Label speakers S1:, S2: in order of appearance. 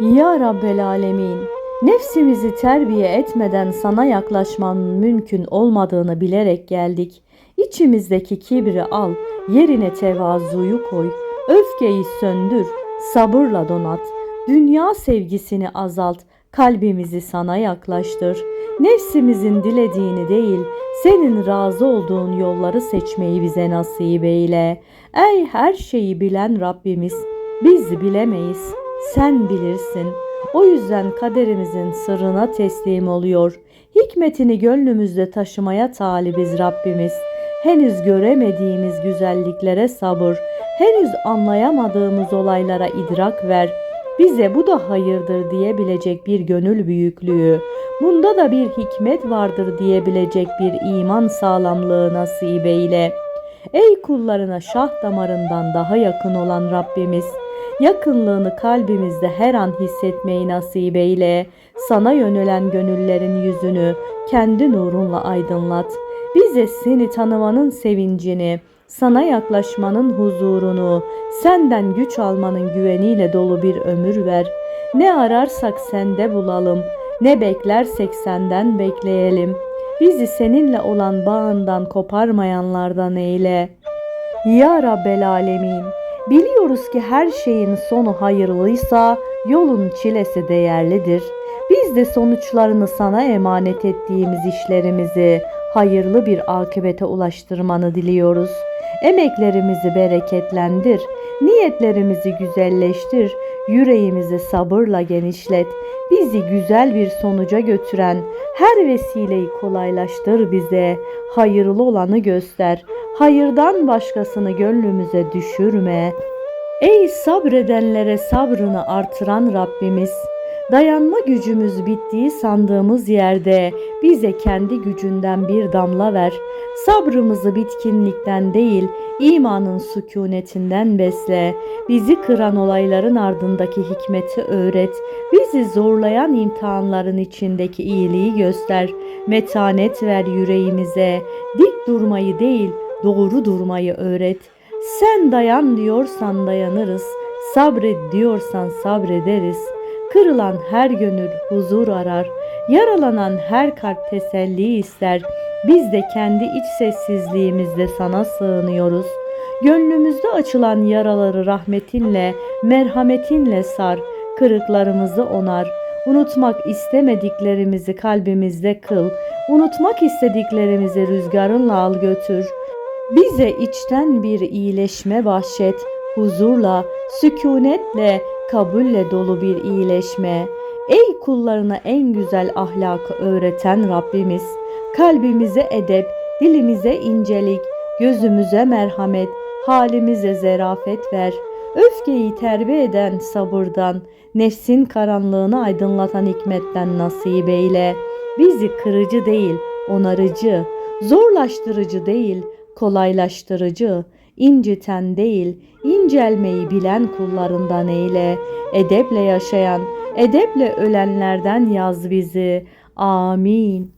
S1: Ya Rabbel Alemin, nefsimizi terbiye etmeden sana yaklaşmanın mümkün olmadığını bilerek geldik. İçimizdeki kibri al, yerine tevazuyu koy, öfkeyi söndür, sabırla donat, dünya sevgisini azalt, kalbimizi sana yaklaştır. Nefsimizin dilediğini değil, senin razı olduğun yolları seçmeyi bize nasip eyle. Ey her şeyi bilen Rabbimiz, biz bilemeyiz, sen bilirsin. O yüzden kaderimizin sırrına teslim oluyor. Hikmetini gönlümüzde taşımaya talibiz Rabbimiz. Henüz göremediğimiz güzelliklere sabır, henüz anlayamadığımız olaylara idrak ver. Bize bu da hayırdır diyebilecek bir gönül büyüklüğü, bunda da bir hikmet vardır diyebilecek bir iman sağlamlığı nasip eyle. Ey kullarına şah damarından daha yakın olan Rabbimiz, yakınlığını kalbimizde her an hissetmeyi nasip eyle. Sana yönelen gönüllerin yüzünü kendi nurunla aydınlat. Bize seni tanımanın sevincini, sana yaklaşmanın huzurunu, senden güç almanın güveniyle dolu bir ömür ver. Ne ararsak sende bulalım, ne beklersek senden bekleyelim. Bizi seninle olan bağından koparmayanlardan eyle. Ya Rabbel Alemin, biliyoruz ki her şeyin sonu hayırlıysa yolun çilesi değerlidir. Biz de sonuçlarını sana emanet ettiğimiz işlerimizi hayırlı bir akıbete ulaştırmanı diliyoruz. Emeklerimizi bereketlendir, niyetlerimizi güzelleştir, yüreğimizi sabırla genişlet. Bizi güzel bir sonuca götüren her vesileyi kolaylaştır bize. Hayırlı olanı göster. Hayırdan başkasını gönlümüze düşürme. Ey sabredenlere sabrını artıran Rabbimiz, dayanma gücümüz bittiği sandığımız yerde bize kendi gücünden bir damla ver. Sabrımızı bitkinlikten değil, imanın sükunetinden besle. Bizi kıran olayların ardındaki hikmeti öğret. Bizi zorlayan imtihanların içindeki iyiliği göster. Metanet ver yüreğimize. Dik durmayı değil, doğru durmayı öğret. Sen dayan diyorsan dayanırız, sabret diyorsan sabrederiz. Kırılan her gönül huzur arar, yaralanan her kalp teselli ister. Biz de kendi iç sessizliğimizde sana sığınıyoruz. Gönlümüzde açılan yaraları rahmetinle, merhametinle sar, kırıklarımızı onar. Unutmak istemediklerimizi kalbimizde kıl, unutmak istediklerimizi rüzgarınla al götür. Bize içten bir iyileşme bahşet, huzurla, sükunetle, kabulle dolu bir iyileşme. Ey kullarına en güzel ahlakı öğreten Rabbimiz, kalbimize edep, dilimize incelik, gözümüze merhamet, halimize zerafet ver. Öfkeyi terbiye eden sabırdan, nefsin karanlığını aydınlatan hikmetten nasip eyle. Bizi kırıcı değil, onarıcı, zorlaştırıcı değil, kolaylaştırıcı, inciten değil, incelmeyi bilen kullarından eyle. Edeple yaşayan, edeple ölenlerden yaz bizi. Amin.